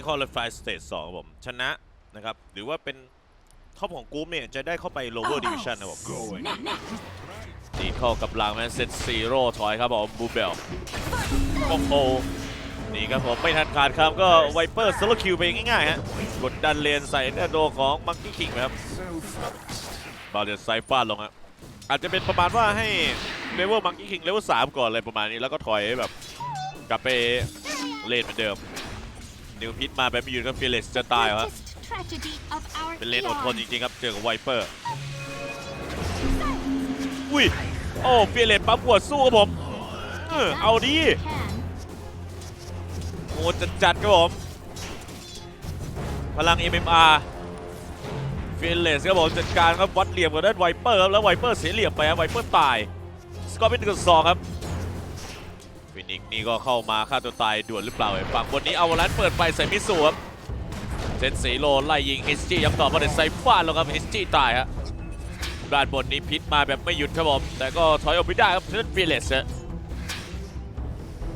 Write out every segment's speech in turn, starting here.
นิคอลและไฟสเตทสองครับผมชนะนะครับ หรือว่าเป็นท็อปของกรุ๊ปเนี่ย จะได้เข้าไป lower division นะครับผมดีเข้ากับหลังแมนเซตซีโร่ถอยครับผมบูเบลโอ้โหนี่ครับผมไม่ทันขาดคำก็ไวเปอร์สโลคิวไปง่ายๆฮะกดดันเลนใส่หน้าโดของมังกี้คิงครับบาเลนไซฟาดลงฮะอาจจะเป็นประมาณว่าให้เลเวลมังกี้คิงเลเวลสามก่อนอะไรประมาณนี้แล้วก็ถอยแบบกลับไปเลนเหมือนเดิม นิวพิทมาแบบไม่ยืนก็ฟิเลสจะตายเหรอฮะเป็นเลนอดทนจริงๆครับเจอกับไวเปอร์อุ้ยโอ้ฟิเลสปั๊มหัวสู้ครับผมเอาดีโอ้จัดจัดๆครับผมพลัง MMR ฟิเลสครับผมจัดการครับวัดเหลี่ยมกับด้านไวเปอร์ครับแล้วไวเปอร์เสียเหลี่ยมไปครับไวเปอร์ตายสกอร์เป็นหนึ่งต่อสองครับ นิกนี่ก็เข้ามาฆ่าตัวตายด่วนหรือเปล่าฝั่งบนนี้เอาวลันเปิดไฟใส่มิสูครับเซนสีโลไล่ยิงเฮสจีย้ำต่อมาเด็ดไซฟาดแล้วครับเฮสจีตายฮะด้านบนนี้พิษมาแบบไม่หยุดครับผมแต่ก็ถอยออกไม่ได้ครับเพื่อนฟิเลสฮะ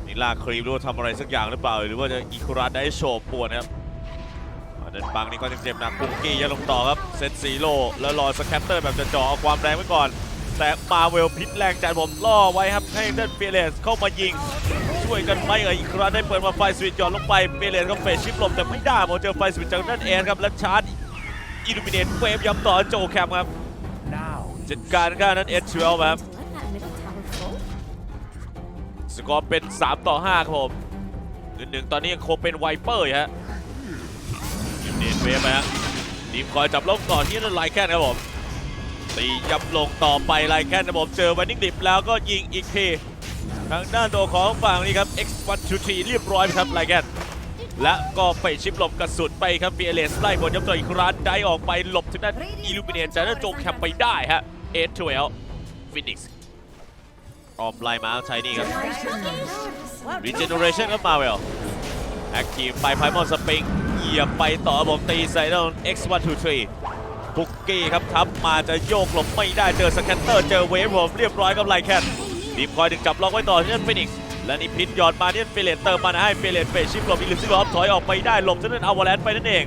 นี่ลากครีมรู้ว่าทำอะไรสักอย่างหรือเปล่า หรือว่าจะอีคุระได้โชว์ปวดนะครับเดินบังนี่ก็เจ็บๆหนักกุงกี้ยังลงต่อครับเซนสีโลแล้วรอสแคตเตอร์แบบจะจ่อเอาความแรงไว้ก่อน แต่มาเวลพิษแรงจัดผมล่อไว้ครับให้เดนฟิเลสเข้ามายิง ช่วยกันไหมเอ่ยอีกครั้งได้เปิดมาไฟสวิตช์ย่อนลงไปเปเลนก็เฟสชิปหลบแต่ไม่ได้พอเจอไฟสวิตช์จากนั่นเองครับและชาร์จอิลูมิเนตเวฟย้ำต่อโจแคมครับจัดการการนั้นเอชเวลครับสกอร์เป็น 3 ต่อ 5 ครับผมหนึ่งหนึ่งตอนนี้ยังคงเป็นไวเปอร์อยู่ฮะอิลูมิเนตเวฟไปฮะทีมคอยจับลงก่อที่นั่นไลแคนครับผม ตียับลงต่อไปไลแคนรับผมเจอวันนิ่งดิบแล้วก็ยิงอีกทีทางด้านตัวของฝั่งนี้ครับ X123 เรียบร้อยครับไลแคนและก็ไปชิปหลบกระสุนไปครับเฟีเลสไล่บนยับตัวอีกครั้งได้ออกไปหลบทางด้านอิลูมิเนตจากด้านโจแคมไปได้ฮะเอทเวลฟินิกซ์ออมไล่มาใช้นี่ครับรีเจเนอเรชันครับมาเวลแอคทีฟไปไพมอนสปริงเหยียบไปต่อผมตีใส่ด้าน X123 บุกกี้ครับทับมาจะโยกหลบไม่ได้เจอสแคตเตอร์เจอเวฟผมเรียบร้อยกับไลแคนดีมคอยดึงจับล็อกไว้ต่อที่นั่นฟินิกซ์และนี่พิษหยอดมาที่นั่นเฟเลตเติมมาให้เฟเลตเฟชิปหลบอิลิซิลอฟถอยออกไปได้หลบที่นั่นอาวาแลนไปนั่นเอง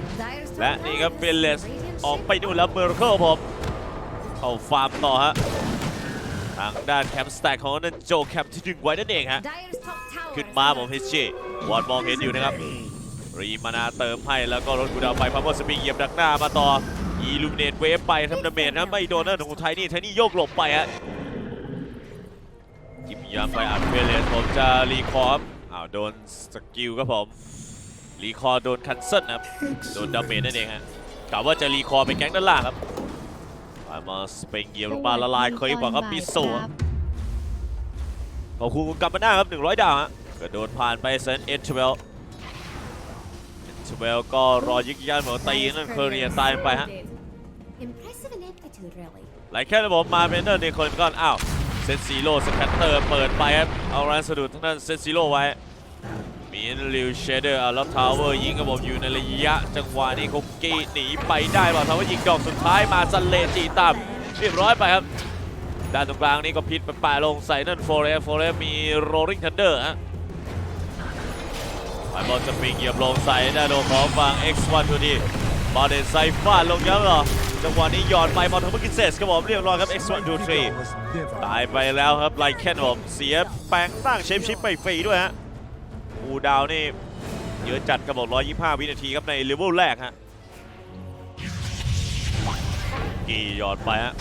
และนี่ครับเฟเลสออกไปนู่นแล้วเมอร์เคิลผมเข้าฟาร์มต่อฮะทางด้านแคมป์สแต็กของนั่นโจแคมป์ที่ดึงไว้นั่นเองฮะขึ้นมาผมฮิชชี่วอดมองเห็นอยู่นะครับรีมานาเติมให้แล้วก็รถกูดาวไปพัมบอสปริงเหยียบดักหน้ามาต่อ อีลูมิเนตเวฟไปทำดาเมจนะไม่โดนนะของไทนี่ไทนี่โยกหลบไปฮะจิมยามไปอัดเฟเลนผมจะรีคอร์ฟอ้าวโดนสกิลครับผมรีคอร์โดนคันเซิลนะครับโดนดาเมจนั่นเองฮะกะว่าจะรีคอร์ไปแก๊งด้านล่างครับไปมาสปริงเหยียบลงมาละลายเคยบอกว่าปิโซครับขอบคุณคุณกลับมาหน้าครับ 100 ดาวฮะกระโดดผ่านไปเซนเอ็นชเวลเอ็น ชเวลก็รอยึกยันเหมือนตีนั่นเคอร์เรียตายไปฮะ Impressive ineptitude, really. ไหลแค่ระบบมาเป็นเนอร์ในคนก่อนอ้าวเซนซีโร่สแคตเตอร์เปิดไปครับเอาแรนสะดุดทั้งนั้นเซนซีโร่ไว้มีลิวเชเดอร์เอาแล้วทาวเวอร์ยิงกระบอกอยู่ในระยะ จังหวะนี้คุกกี้หนีไปได้บอกทาวเวอร์ยิงดอกสุดท้ายมาซันเลจีตามเรียบร้อยไปครับด้านตรงกลางนี้ก็พิษไปป่าลงใส่นั่นโฟเรสโฟเรสมีโรลิงทันเดอร์ฮะ ไบอลสปริงเหยียบลงใส่ด้านโดของฝั่ง X1 ดูดีบอลเดนไซฟาดลงย้ำเหรอจังหวะนี้หยอดไปบอลทำให้กินเซสครับผมเรียบร้อยครับ X1 ดูดีตายไปแล้วครับไลแคนผมเสียแปลงตั้งเชฟชิปไปฟรีด้วยฮะอูดาวนี่เยอะจัดกระบอก 125 วินาทีครับในเลเวลแรกฮะกี่หยอดไปฮะ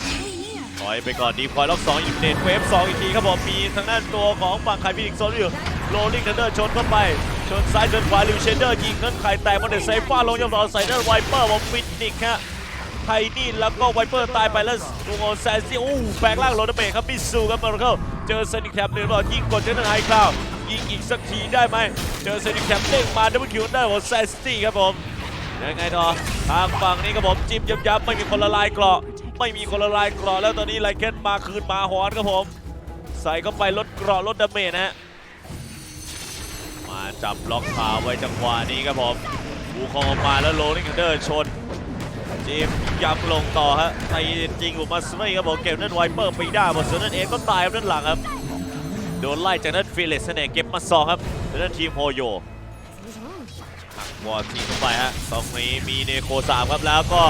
ถอยไปก่อนดีคอยล็อก2อีกเน็ตเวฟ2อีกทีครับผมมีทางด้านตัวของฝั่งไคฟินิกโซนอยู่ โรลลิงเทนเดอร์ชนเข้าไปชนซ้ายชนขวาลิวเชนเดอร์ยิงนั้นไข่แตกมาเด็ดไซฟ้าลงยอมต่อใส่ด้านไวเปอร์ผมฟินิกฮะไทนี่แล้วก็ไวเปอร์ตายไปแล้วดูโอแซนซี่โอ้แบกล่างโรดเมย์ครับมิสูครับมาร์เคิลเจอเซนิคแคปหนึ่งบอลยิงกดเจอทางไฮคลาวยิงอีกสักทีได้ไหมเจอเซนิคแคปเด้งมาดับเบิลคิวได้ของแซนซี่ครับผมยังไงต่อทางฝั่งนี้ครับผมจิ้มยับยับไม่มีคนละลายเกราะไม่มีคนละลายเกราะแล้วตอนนี้ไลเคนมาคืนมาหอนครับผม ใส่เข้าไปลดเกราะลดดาเมจนะฮะ จับล็อกขาไว้จังหวะนี้ครับผมบูคองออกมาแล้วโลลิงเดอร์ชนจิมยับลงต่อฮะไอ้จริงผมมาสไม่ครับผมเก็บนั่นไวเปอร์ไปได้หมดส่วนนั่นเองก็ตายครับด้านหลังครับโดนไล่จากนั้นฟิเลสเนเก็บมาสองครับจานั้นทีมโฮโยวอร์ทีเข้าไปฮะตรงนี้มีเนโคสามครับแล้วก็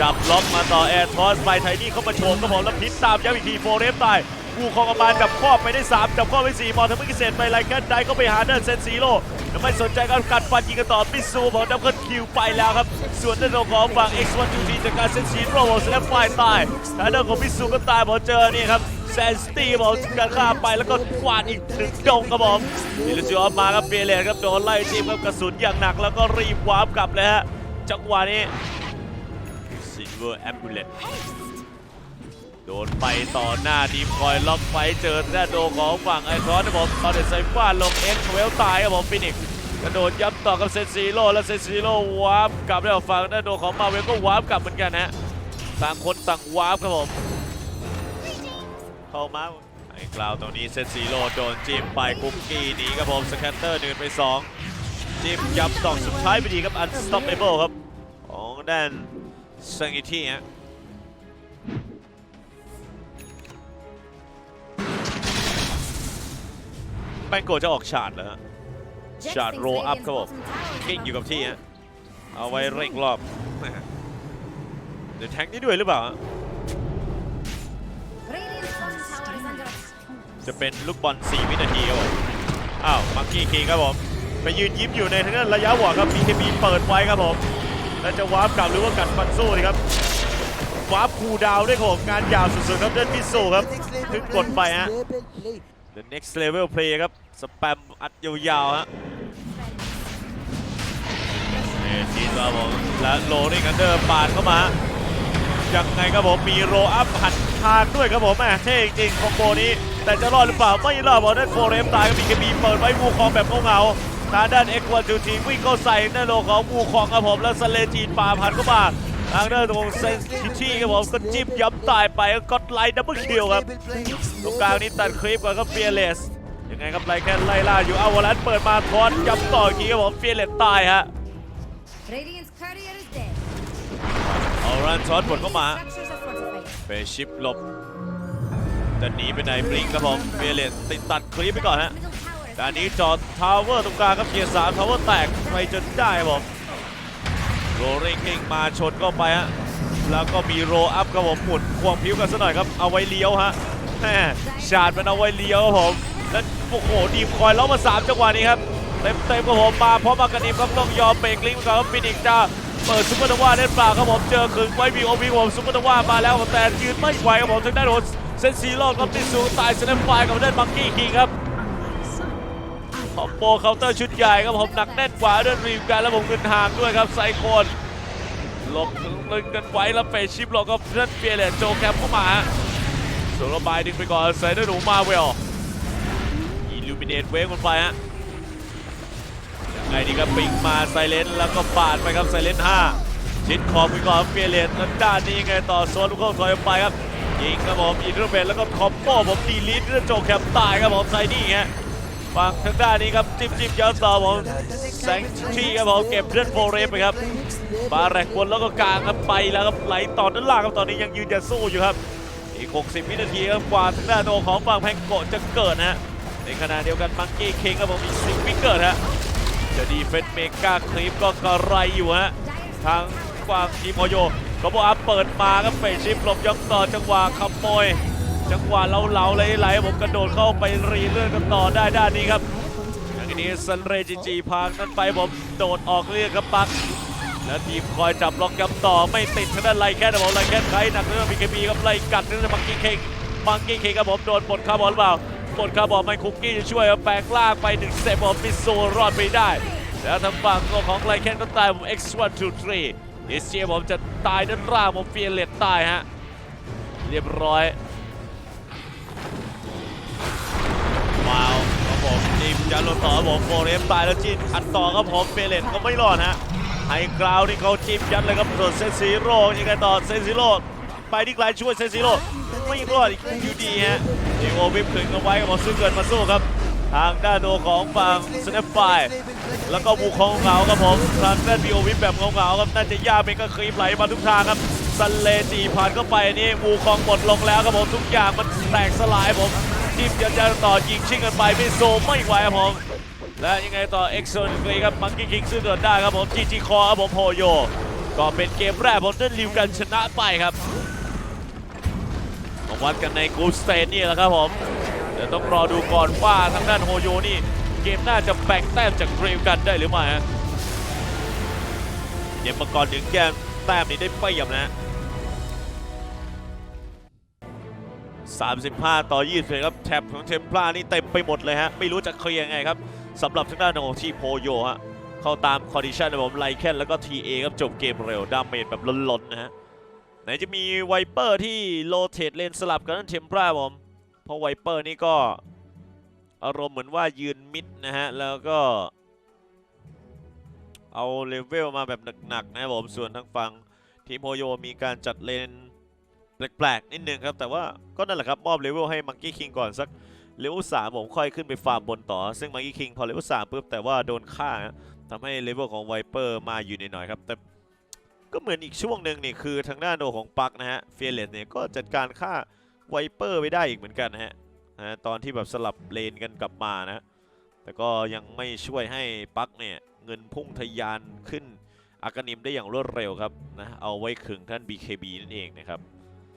จับล็อกมาต่อแอร์ทอสไปไทนี่เข้ามาโฉมครับผมแล้วพิษตามย้ำอีกทีโฟเรฟตายกูคองอมาจับข้อไปได้ 3 จับข้อไป4มอทำให้กิเศษไปไลแคนได้ก็ไปหาเดินเซนซีโร่แล้วไม่สนใจการกัดฟันยิงกันต่อมิซูบอกดับเบิลคิวไปแล้วครับ ส่วนด้านของฝั่ง X1 2 t จากการเซนซีโร่บอกสแลปไฟตายทางด้านของมิซูก็ตายบอกเจอนี่ครับแซนสตีบอกการฆ่าไปแล้วก็กวาดอีกหนึ่งดงครับผมมิลจิออฟมาครับเปียเลนครับโดนไล่จิ้มครับกระสุนอย่างหนักแล้วก็รีบวาร์ปกลับเลยฮะจังหวะนี้ Silver Ambulance โดนไปต่อหน้าดีมคอยล็อกไฟเจอแน่โดของฝั่งไอคอนนะผมตอนเด็ดไซฟ้าลงเอ็กเวลตายครับผมฟินิกซ์กระโดดยับต่อกับเซนซีโร่แล้วเซนซีโร่วาร์ปกลับแล้วฝั่งหน้าโดของมาเวลก็วาร์ปกลับเหมือนกันฮะต่างคนต่างวาร์ปครับผมเข้ามาไอ้กล่าวตรงนี้เซนซีโร่โดนจิ้มไปคุกกี้หนีครับผมสแคตเตอร์เดินไปสองจิ้มยับต่อสุดท้ายไปดีครับ unstoppable ครับของด้าน ซังกิที่ฮะแบงโกจะออกฉาดเหรอฮะ Shot roll up ครับผมกิ้งอยู่กับที่ฮะเอาไว้เร่งรอบเดี๋ยวแทงนี้ด้วยหรือเปล่าฮะ Radiant's bottom tower is under attack. จะเป็นลูกบอล 4 วินาทีครับผมอ้าว มังกี้คิงครับผม ไปยืนยิ้มอยู่ในทางด้านระยะหว่างครับ BKB เปิดไว้ครับผม แล้วจะวาร์ปกลับหรือว่ากัดฟันสู้ดีครับวาร์ปคูดาวด้วยครับงานยาวสุดๆครับเดินพิสูครับถึงกดไปฮะ The next level play ครับสแปมอัดยาวๆฮะนี่ทีมครับผมและโรนี่กันเดอร์ปาดเข้ามายังไงครับผมมีโรอัพหันทางด้วยครับผมแหมเท่จริงๆคอมโบนี้ แต่จะรอดหรือเปล่าไม่รอดบอลด้านโฟเรมตายก็มีเคบีเปิดไว้วูคองแบบเงาๆ ทางด้านเอ็กวันจูทีวิ่งเข้าใส่หน้าโลของวูคองครับผมแล้วสเลจีนป่าพันเข้ามาทางด้านของเซนซิตี้ครับผมก็จิ้มย้ำตายไปก็กดไลท์ดับเบิลคิวครับตรงกลางนี้ตัดคลิปก่อนครับเฟียเลสยังไงครับไลแคนไล่ล่าอยู่เอาวอลันเปิดมาทอนย้ำต่ออีกทีครับผมเฟียเลสตายฮะ Radiant's courier is dead. เอารันทอนผลเข้ามา Structures are fortified. เฟชิปหลบจะหนีไปไหนบลิงครับผมเฟียเลสติดตัดคลิปไปก่อนฮะ Middle tower is ด้านนี้จอดทาวเวอร์ตรงกลางครับเกียร์สามทาวเวอร์แตกไปจนได้ผมโรลิงกิ้งมาชนเข้าไปฮะแล้วก็มีโรอัพครับผมหมุนควงพิ้วกันซะหน่อยครับเอาไว้เลี้ยวฮะแหมชาดมันเอาไว้เลี้ยวครับผมแล้วโอ้โหดีมคอยล้อมาสามจังหวะนี้ครับเต็มเต็มครับผมมาเพราะมากระนิมครับต้องยอมเบรกลิงก์ก่อนครับฟินิกซ์จะเปิดซุปเปอร์นวาเล่นปลาครับผมเจอขึงไว้มีโอวีผมซุปเปอร์นวามาแล้วแต่ยืนไม่ไหวครับผมทางด้านโดนเซนซีโร่ครับที่สูงตายเซนฟไฟกับทางด้านมังกี้คิงครับ คอมโบเคาน์เตอร์ชุดใหญ่ครับผมหนักแน่นกว่าด้วยรีมกันแล้วผมเงินห่างด้วยครับไซโคนหลบลึงกันไว้แล้วเฟชิปหลอกก็เพื่อนเปียเลตโจแคปเข้ามาส่วนระบายดึงไปก่อนใส่ด้วยหนูมาเวลอิลูมิเนตเวฟกันไปฮะยังไงดีครับปิงมาไซเลนแล้วก็ปาดไปครับไซเลน5ชิดขอบไปก่อนเปียเลตแล้วด้านนี้ยังไงต่อโซนลูกเข้าถอยไปครับยิงครับผมอินเทอร์เบนแล้วก็คอมโบผมดีลิทเรื่องโจแคปตายครับผมไซนี่ฮะ ฝั่งทางด้านนี้ครับจิ้มจิ้มย้อนต่อผมแสงที่ครับผมเก็บเลือดโฟเรฟไปครับบาแรกบนแล้วก็กลางครับไปแล้วครับไหลต่อด้านล่างครับตอนนี้ยังยืนจะสู้อยู่ครับ อีก 60 วินาทีครับกว่าทางด้านโนของฝั่งแพงโกะจะเกิดนะฮะในขณะเดียวกันมังกี้เคงครับผมอีก10วิเกิดฮะจะดีเฟนเมกาคลิปก็กระไรอยู่ฮะทางฝั่งทีมโอโยก็บอกอัพเปิดมาครับเฟชิปหลบยองต่อจังหวะขโมย จังหวะเหลาๆไหลๆผมกระโดดเข้าไปรีเลื่อนกันต่อได้ด้านนี้ครับอย่างนี้ซันเรจิจีพางนั้นไปผมโดดออกเรียกครับปักแล้วทีมคอยจับล็อกย้ำต่อไม่ติดทางด้านไลแคนนะผมไลแคนใครหนักเรื่องมีเคบีครับไล่กัดนั่นมังกี้เคงมังกี้เคงครับผมโดนปลดคาร์บอนหรือเปล่าปลดคาร์บอนไม่คุกกี้จะช่วยเอาแปลงล่างไปหนึ่งเต็ปผมมิโซรอดไปได้ แล้วทางฝั่งของไลแคนก็ตายผม X1 2 3เอเชียผมจะตายด้านล่างผมเฟียเลตตายฮะเรียบร้อย ครับผมจิมยันลงต่อครับผมโฟเรตายแล้วจิ้มอัดต่อครับผมเฟเลตก็ไม่รอดฮะไฮกราวนี่เขาจิ้มยัดเลยครับโดนเซนซิโร่ยังไงต่อเซนซิโร่ไปที่ไกลช่วยเซนซิโร่ไม่รอดอีกอยู่ดีฮะอีโอวิปถึงเอาไว้ครับผมซื้อเกินมาสู้ครับทางด้านโดของฝั่งสแนปไฟแล้วก็บูคองเหงาครับผมทางด้านบีโอวิปแบบเหงาๆครับน่าจะยากเป็นก็ครีมไหลมาทุกทางครับซันเลจีผ่านเข้าไปนี่บูคองหมดลงแล้วครับผมทุกอย่างมันแตกสลายผม ทีมยันยันต่อยิงชิงกันไปไม่โซไม่ไหวครับผมและยังไงต่อ e x o n กรีครับมังกี้คิงซึ่งเกิดได้ครับผม GG คอครับผมโฮโย ก็เป็นเกมแรกผมเดินลิวกันชนะไปครับมาวัดกันในกรุ๊ปสเตจนี่แหละครับผมเดี๋ยวต้องรอดูก่อนว่าทางด้านโฮโยนี่ เกมหน้าจะแบ่งแต้มจากเรวกันได้หรือไม่ฮะเกมมาก่อนถึงแกมแต้มนี้ได้เปรียบนะ 35 ต่อ 20ครับแท็บของเทมพลานี่เต็มไปหมดเลยฮะ ไม่รู้จะเคลียร์ยังไงครับสำหรับทางด้านของทีมโฮโยฮะ เข้าตามคอนดิชันนะผมไลแคนแล้วก็ TA ครับจบเกมเร็วดาเมจแบบล้นๆนะฮะ ไหนจะมีไวเปอร์ที่โลเทตเลนสลับกับนั่นเทมพลาผมเพราะไวเปอร์นี่ก็อารมณ์เหมือนว่ายืนมิดนะฮะ แล้วก็เอาเลเวลมาแบบหนักๆนะครับผมส่วนทางฝั่งทีมโฮโยมีการจัดเลน แปลกๆนิดนึงครับ แต่ว่าก็นั่นแหละครับ มอบเลเวลให้มังกี้คิงก่อนสักเลเวลสามผมค่อยขึ้นไปฟาร์มบนต่อ ซึ่งมังกี้คิงพอเลเวลสามปุ๊บแต่ว่าโดนฆ่าฮะทำให้เลเวลของไวเปอร์มาอยู่นหน่อยๆครับ แต่ก็เหมือนอีกช่วงหนึ่งนี่คือทางด้านโดของปักนะฮะเฟียเลสเนี่ยก็จัดการฆ่าไวเปอร์ไปได้อีกเหมือนกันนะฮะนะตอนที่แบบสลับเลนกันกลับมานะ แต่ก็ยังไม่ช่วยให้ปักเนี่ยเงินพุ่งทะยานขึ้นอากานิมได้อย่างรวดเร็วครับนะเอาไว้ขึงท่าน BKB นั่นเองนะครับ